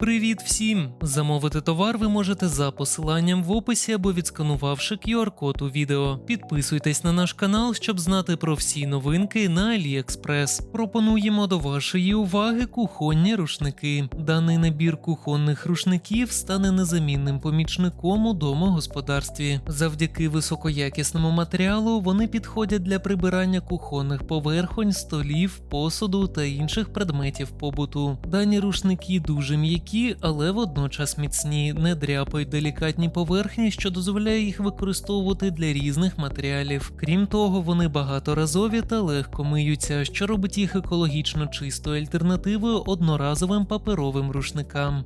Привіт всім! Замовити товар ви можете за посиланням в описі або відсканувавши QR-код у відео. Підписуйтесь на наш канал, щоб знати про всі новинки на AliExpress. Пропонуємо до вашої уваги кухонні рушники. Даний набір кухонних рушників стане незамінним помічником у домогосподарстві. Завдяки високоякісному матеріалу вони підходять для прибирання кухонних поверхонь, столів, посуду та інших предметів побуту. Дані рушники дуже м'які, але водночас міцні, не дряпають делікатні поверхні, що дозволяє їх використовувати для різних матеріалів. Крім того, вони багаторазові та легко миються, що робить їх екологічно чистою альтернативою одноразовим паперовим рушникам.